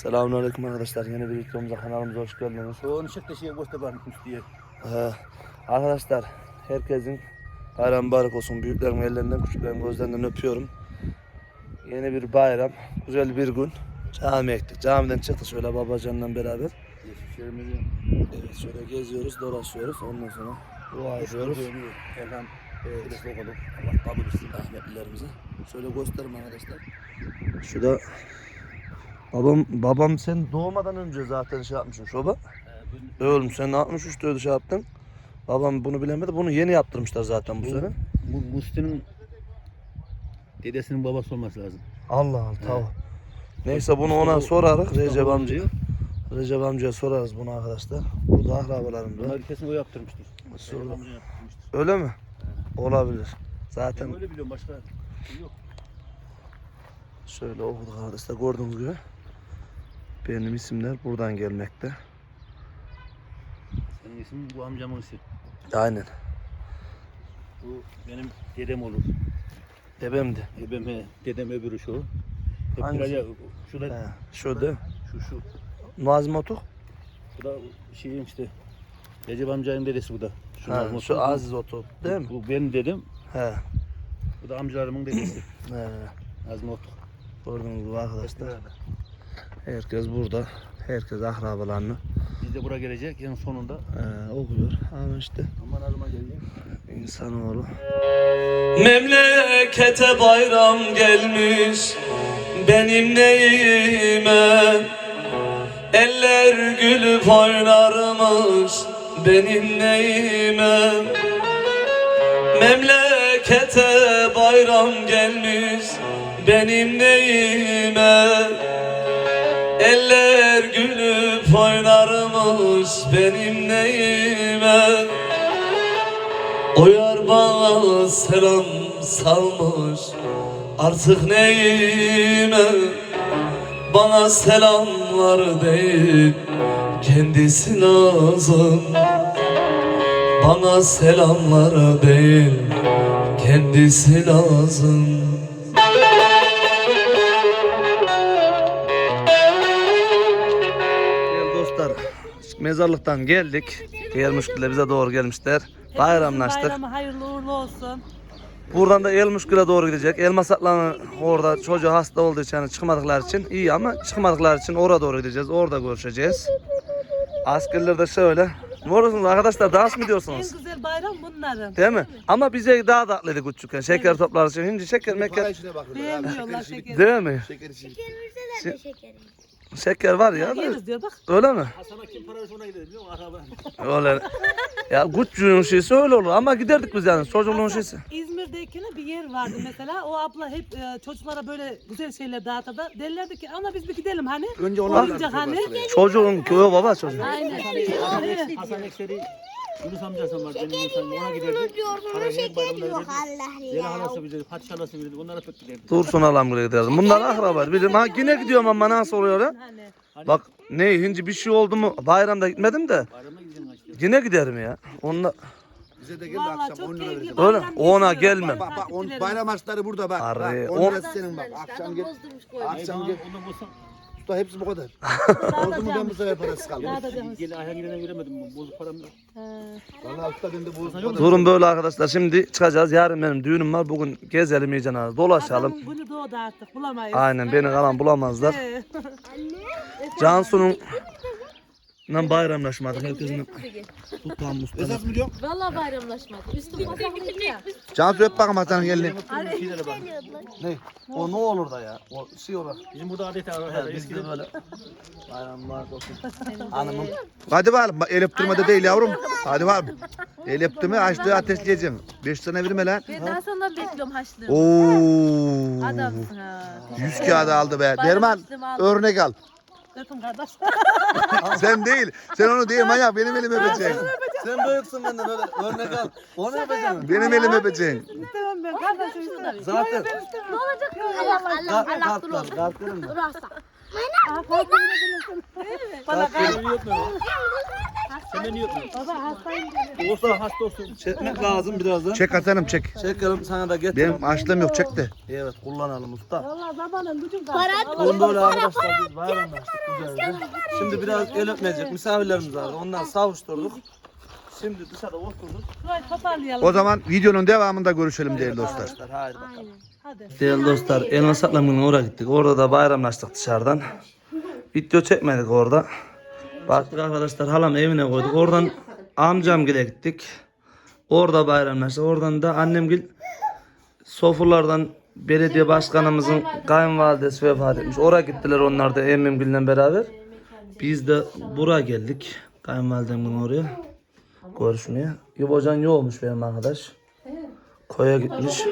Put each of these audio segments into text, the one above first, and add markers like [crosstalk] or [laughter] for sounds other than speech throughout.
Selamünaleyküm arkadaşlar. Yeni bir videomuza kanalımıza hoş geldiniz. Onu çık da şeye göster bakmış diye. Ee, arkadaşlar herkesin bayram mübarek olsun. Büyüklerin ellerinden, küçüklerin gözlerinden öpüyorum. Yeni bir bayram, güzel bir gün. Camiye gittik. Camiden çıktık şöyle babacanla beraber. Geçişlerimizi Evet şöyle geziyoruz, dolaşıyoruz. Ondan sonra dua ediyoruz. Elham Evet. Allah kabul etsin. Rahmetlilerimize. Şöyle göstereyim arkadaşlar. Şurada babam babam sen doğmadan önce zaten şey yapmışsın şoba. Oğlum sen 63 diyordu şey yaptın. Babam bunu bilemedi. Bunu yeni yaptırmışlar zaten bu sene. Bu Musti'nin dedesinin babası olması lazım. Allah Allah tamam. Neyse bunu ona sorarız Recep amcaya. Recep amcaya sorarız bunu arkadaşlar. Burada akrabalarım da. Bunlar kesin o yaptırmıştır. Sor- Recep amca yaptırmıştır. Öyle mi? Olabilir. Ben Zaten öyle biliyorum başka şey yok. şöyle okuduk arkadaşlar gördüğünüz gibi. Benim isimler buradan gelmekte. Senin ismin bu amcamın ismi. Aynen. Bu benim dedem olur. Debemdi. Ebem he. Dedem öbürü şu. Hep Hangisi? biraz şu da He, şu mi? şu şu. Nazım Otuk. Bu da şeyim işte. Recep amcanın dedesi bu da. Şu, Ha, Nazım şu. Aziz Otuk değil mi? Bu benim dedem. He. Bu da amcalarımın dedesi. He. Nazım Otuk. Gördüğünüz gibi arkadaşlar. Herkes burada. Herkes akrabalarını Biz de buraya gelecek en sonunda. he, okuyor. Ama işte Aman arıma gelecek. insanoğlu. Memlekete bayram gelmiş benim neyime Eller gülüp oynarmış benim neyime Memlekete bayram gelmiş benim neyime Eller gülüp oynarmış benim neyime? O bana selam salmış artık neyime? Bana selamlar değil kendisi lazım. Bana selamlar değil kendisi lazım mezarlıktan geldik Gelmişgil'e bize doğru gelmişler Bayramlaştık Bayramı hayırlı uğurlu olsun. Buradan da Elmişgül'e doğru gidecek. Elma saklanı orada çocuğu hasta olduğu için yani çıkmadıkları için iyi ama çıkmadıkları için oraya doğru gideceğiz. Orada görüşeceğiz. Askerler de şöyle. Ne olursunuz arkadaşlar dans mı diyorsunuz? En güzel bayram bunların. Değil mi? Ama bize daha tatlıydı küçükken. Şeker toplar için. Şimdi şeker Para meker. içine bakıyorlar. Beğenmiyorlar şekeri. Değil mi? Şeker için. Şekerimizde de şekerim. Şeker var ya. da- Yeriz diyor bak. Öyle mi? Hasan'a kim para ona gider biliyor musun? Araba. [laughs] Öyle. Ya küçüğün şeysi öyle olur ama giderdik biz yani çocukluğun şeysi. İzmir'dekine bir yer vardı mesela. O abla hep e, çocuklara böyle güzel şeyler dağıtırdı. Derlerdi ki ana biz bir gidelim hani. Önce Oyuncak hani. Çocuğun köyü baba çocuğun. Aynen. Hasan Ekseri Yunus amcası var benim Yunus amcam ona bayramda yok. Allah ya. halası bilirdi, Fatih halası bilirdi. Onlara pek giderdi. Dursun alam buraya giderdim. Bunlar akraba. Bizim ha yine gidiyorum ama nasıl oluyor lan? Hani. Bak ne hinci bir şey oldu mu bayramda gitmedim de Bayramda gideceksin işte. yine giderim ya. Onunla Bize de geldi Vallahi akşam çok 10 lira keyifli vereceğim. Öyle, bayram ona geçiriyoruz. gelmem. Bak bak on, bayram harçları burada bak. Arı, bak 10 on- lirası senin bak. Akşam gel. Akşam gel. Ondan bulsam Usta hepsi bu kadar. [laughs] Oldu mu ben bu sefer parası kaldı. Dağıtacağımız. gel ayhan gidene veremedim. Bozuk param yok. He. Vallahi usta bende bu kadar. Durum böyle arkadaşlar. Şimdi çıkacağız. Yarın benim düğünüm var. Bugün gezelim iyice abi. Dolaşalım. Adamın günü doğdu artık bulamayız. Aynen beni kalan bulamazlar. Cansu'nun Lan bayramlaşmadık. Herkesin tutan mustanı. Esas mı diyor? Vallahi bayramlaşmadı. Üstüm pasaklıydı ya. Cansu öp bakalım Hasan'ın elini. Bir lira bak. Ne? O ne olur da ya? O şey olur. Bizim burada adet var. Biz de böyle. Bayramlar olsun. Hanımım. Hadi bakalım. Bak, El öptürme de değil yavrum. Hadi bakalım. El öptürme açlığı ateşleyeceğim. 5 tane verme lan. Ben daha sonra bekliyorum haçlığımı. Oo. Adamsın ha. 100 kağıdı aldı be. Derman örnek al. Öpün kardeş. Sen değil. Sen onu değil manyak. Benim elimi öpeceksin. Sen büyüksün benden böyle örnek al. Onu yapacaksın. Benim elimi öpeceksin. İstemem ben kardeşim istemem. Zaten Ne olacak? Allah Allah Allah kartlar, kartlarım da. Durarsa. Bana kalk. Yok mu? Sen de niye öpmüyorsun? Baba hastayım. Olsa hasta olsun. Çekmek lazım birazdan. Çek atanım çek. Çekelim sana da getir. Benim açlığım yok çek de. Evet kullanalım usta. Valla babanın gücün kalktı. Oğlum böyle arkadaşlar biz bayramlaştık güzelce. Şimdi biraz el öpmeyecek misafirlerimiz vardı. Ondan savuşturduk. Şimdi dışarıda oturduk. Şurayı toparlayalım. O zaman videonun devamında görüşelim değerli dostlar. Arkadaşlar haydi bakalım. Hadi. Değerli dostlar elma saklamına oraya gittik. Orada da bayramlaştık dışarıdan. Video çekmedik orada. Baktık arkadaşlar halam evine koyduk. Oradan amcam gile gittik. Orada bayramlaştık. Oradan da annem gil sofurlardan belediye başkanımızın kayınvalidesi vefat etmiş. Oraya gittiler onlar da emmim gille beraber. Biz de buraya geldik. Kayınvalidemden oraya. Görüşmeye. Yubocan yokmuş benim arkadaş. Koya gitmiş.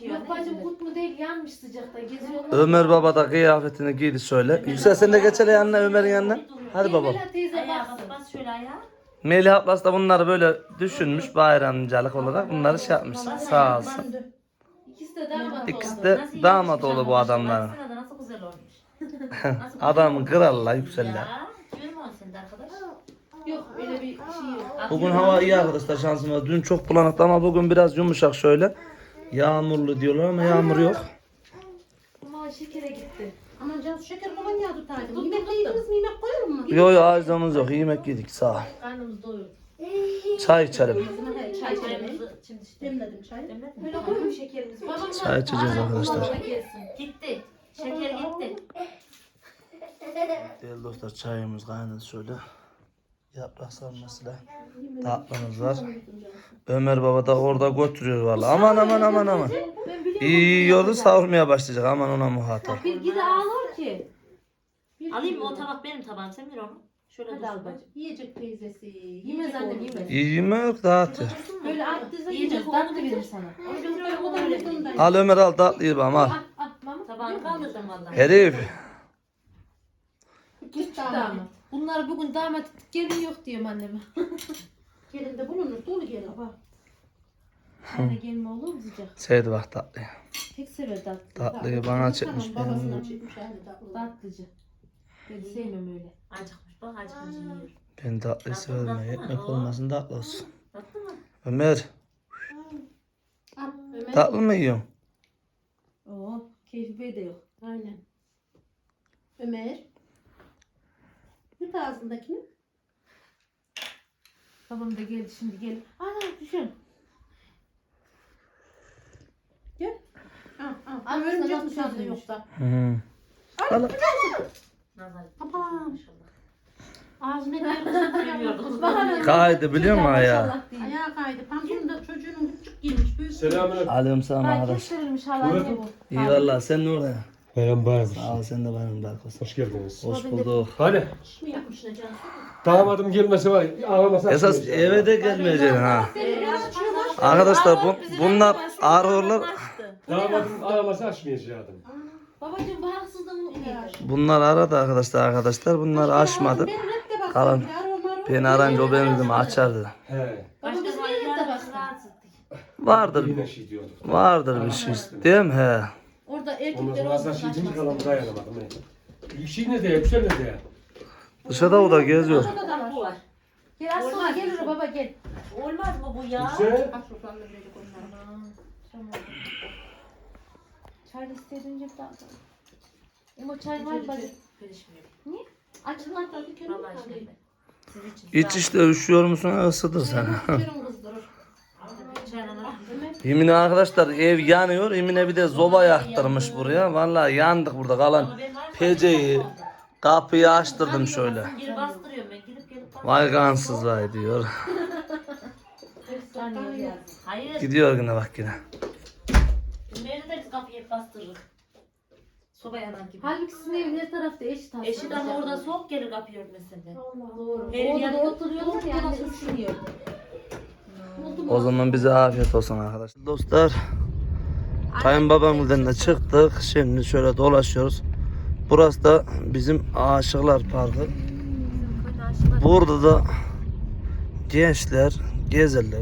Yok bacım kurt mu değil yanmış sıcakta geziyorlar. Ömer baba da kıyafetini giydi şöyle. Yüksel sen de geç hele yanına Ömer'in yanına. Hadi babam. Mela teyze baksın. Bas şöyle ayağa. Melih ablası da bunları böyle düşünmüş bayramcılık olarak bunları şey yapmış. Sağ olsun. İkisi de damat İkisi de oğlu bu adamların. Nasıl güzel olmuş. [laughs] Adamın kralla yükseller. Ya, görmüyor musun sen de arkadaş? Yok öyle bir şey yok. Bugün hava iyi arkadaşlar şansıma. Dün çok bulanıktı ama bugün biraz yumuşak şöyle. Yağmurlu diyorlar ama yağmur yok. Ama şekere gitti. Aman canım şeker falan yağdı taydım. Yemek yediniz mi? Yemek koyalım mı? Yo yo ağzımız yok. Yemek yedik sağ ol. Karnımız doyurdu. Çay içelim. Çay işte. Demledim çay. Böyle koymuş şekerimiz. Babam Çay içeceğiz arkadaşlar. Gitti. Şeker gitti. Değerli dostlar çayımız kaynadı şöyle. Yaprak sarmasıyla tatlımız var. Ömer baba da orada götürüyor valla. Aman aman aman aman. İyi yiyordu savurmaya başlayacak. Aman ona muhatap. Bir gide ağlar ki. Alayım mı o tabak benim tabağım sen ver onu. Şöyle Hadi al bak. bacım. Yiyecek teyzesi. Yemez annem yemez. Yok dağıtıyor. Böyle at dize Yiyecek. Tatlı verir sana. Al Ömer al tatlıyı bana al. Ah. Tabağını kaldırdım valla. Herif. Küçük damat. Bunlar bugün damat gelin yok diyorum anneme. [laughs] Gelinde bulunur. Dolu gelir. Bak. Anne gelme olur mu sıcak? Sevdi bak tatlıyı. Pek sever tatlı. Tatlıyı bana çekmiş Tamam, benim. babasına çekmiş aynı tatlı. Tatlıcı. Ben sevmem öyle. Acıkmış bak acıkmış yiyor. Ben tatlıyı severim. Ekmek olmasın tatlı olsun. Tatlı mı? Ömer Al Ömer. tatlı mı yiyorsun? Oo, keyfi de yok. Aynen. Ömer. Yut ağzındakini. Babam da geldi şimdi gel. Ana düşün. Gel. Al al. Al, Ömer'in sana canı tatlı sözü yok da. Hı. Nazar. Aman. Maşallah. Ağzına geldi. [laughs] Bahane. Kaydı biliyor musun ayağı? Ayağa kaydı. Pantolonu da çocuğunun küçük giymiş. Büyük Selamünaleyküm. Bak arkadaş. kestirilmiş halanca bu. İyi valla sen ne oraya? Bayram bayram. Sağ ol sen de de arkadaş. Hoş geldiniz. Hoş bulduk. Hani mi yapmış ne canım? damadım gelmesi var. Ağlaması Esas açmayacak. eve de gelmeyeceksin ha. Arkadaşlar bu, bunlar ağrıyorlar. Damadım ağlaması açmayacaktım. Babacığım bu haksızlığını unutmayın. Bunlar aradı arkadaşlar arkadaşlar. Bunlar açmadı. Kalan. Beni arayınca o benim dedim açardı. He. Baba biz de. Vardır. Yine şey diyorduk. Vardır bir şey. Değil mi? He. Ondan erkekler sonra aslında olsun deyince kaçmaz. kalan dayanamadım. he. Yüksel ne de yüksel ne de. Dışarıda o da geziyor. Orada da var. Bu var. Gel az sonra gelir baba gel. Olmaz mı bu ya? Yüksel. Çay istediğin gibi daha Ama çay var bacım. Ki. Vallahi şimdi. Siz için. İç işte üşüyor musun? Isıdır seni. Yarın kızdırır. Yemine arkadaşlar ev yanıyor. Yemine bir de zoba yaktırmış buraya. Vallahi yandık burada kalan peceyi kapıyı açtırdım şöyle. Geri bastırıyorum ben. Gidip gelip bak. Vay kansız vay diyor. Hayır. Gidiyor yine bak yine. Nerede kapıyı hep bastırırız. Soba yanan gibi. Halbuki sizin evin her tarafta eşit aslında. Eşit ama orada soğuk gelir kapıyı örtmesinde. Doğru. Her Orada yer- oturuyorlar yani ısınıyor. O zaman bize afiyet olsun arkadaşlar. Dostlar kayınbabamızdan da çıktık. Şimdi şöyle dolaşıyoruz. Burası da bizim Aşıklar Parkı. Burada da gençler gezerler.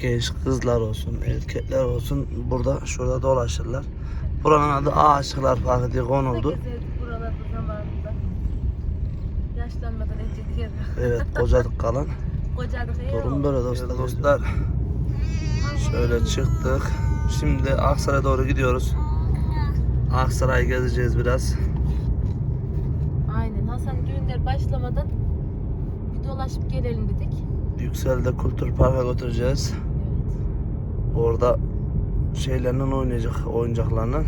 Genç kızlar olsun, erkekler olsun burada şurada dolaşırlar. Buranın adı Aşıklar Parkı diye konuldu. yaşlanmadan önce diyor. Evet [laughs] kocadık kalan. Durum böyle dostlar. Dostlar şöyle çıktık. Şimdi Aksaray'a doğru gidiyoruz. Aksaray'ı gezeceğiz biraz. Aynen Hasan düğünler başlamadan bir dolaşıp gelelim dedik. Yüksel'de Kültür Park'a götüreceğiz. Evet. Orada şeylerle oynayacak, oyuncaklarla.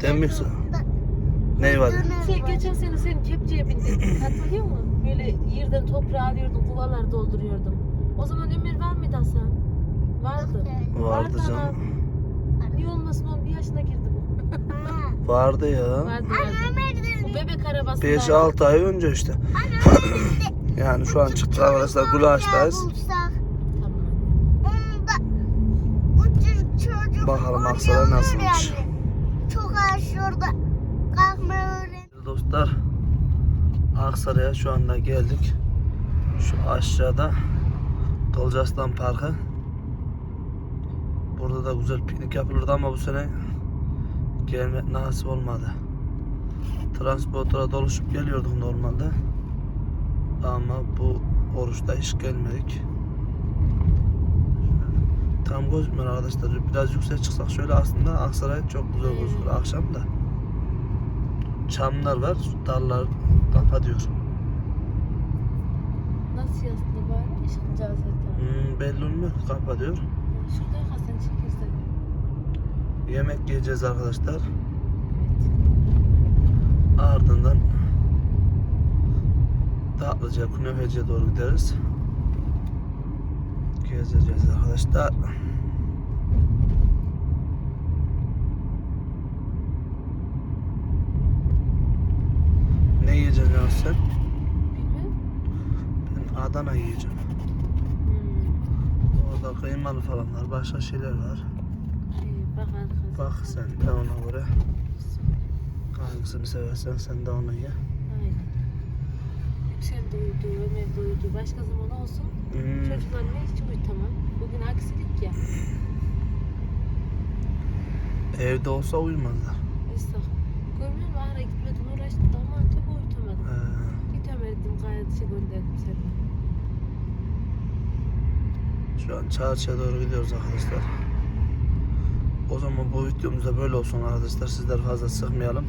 Değil mi? Ne var? Şey, geçen sene senin kepçeye bindin. [clears throat] Hatırlıyor musun? Böyle yerden toprağı alıyordun, kuvalar dolduruyordum. O zaman Ömer var mıydı Hasan? Vardı. Vardı canım. anam. Niye olmasın oğlum bir yaşına girdi bu. Vardı ya. Vardı vardı. Bu bebek arabası. 5-6 ay önce işte. [clears throat] yani şu an çıktık arkadaşlar Gulaş'tayız. Bakalım Aksaray nasılmış. Çok az şurada kalkmayı. Dostlar Aksaray'a şu anda geldik. Şu aşağıda Dolcaslan Parkı. Burada da güzel piknik yapılırdı ama bu sene gelmek nasip olmadı. Transportora doluşup geliyorduk normalde. Ama bu oruçta hiç gelmedik. Tam gözükmüyor arkadaşlar. Biraz yüksek çıksak şöyle aslında Aksaray çok güzel gözükür akşam da. Çamlar var, dallar kapatıyor. Nasıl yazdı bari? Işık cazet Hmm, belli olmuyor ki kapatıyor. Şurada Hasan çekirsen. Yemek yiyeceğiz arkadaşlar. Evet. Ardından Tatlıca, Künefeci'ye doğru gideriz. Gezeceğiz arkadaşlar. Ne yiyeceksin ya sen? Bilmem. Ben Adana yiyeceğim. Hmm. Orada kıymalı falan var, başka şeyler var. Bak sen de ona göre. Hangisini seversen sen de onu ye. Aynen. Yüksel doydu, Ömer doydu. Başka zaman olsun. Hmm. Çocuklarla hiç uyutamam. Bugün aksilik ya. Evde olsa uyumazlar. Esnaf. Görmüyor musun? Ahıra gitmedim uğraştım da aman tabi uyutamadım. Ee, dedim gayet şey gönderdim seni. Şu an çarşıya doğru gidiyoruz arkadaşlar. O zaman bu videomuz da böyle olsun arkadaşlar. Sizleri fazla sıkmayalım.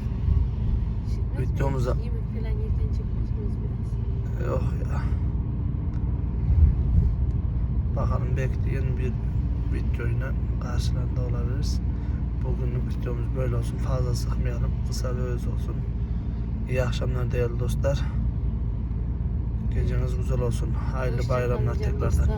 Çıkmaz? Videomuza- Yemek falan yerken çıkmaz mıyız biraz? Yok ya. Bakalım bekleyin bir videoyla karşılarında olabiliriz. Bugünlük videomuz böyle olsun. Fazla sıkmayalım. Kısa ve öz olsun. İyi akşamlar değerli dostlar. Geceniz güzel olsun. Hayırlı bayramlar tekrardan.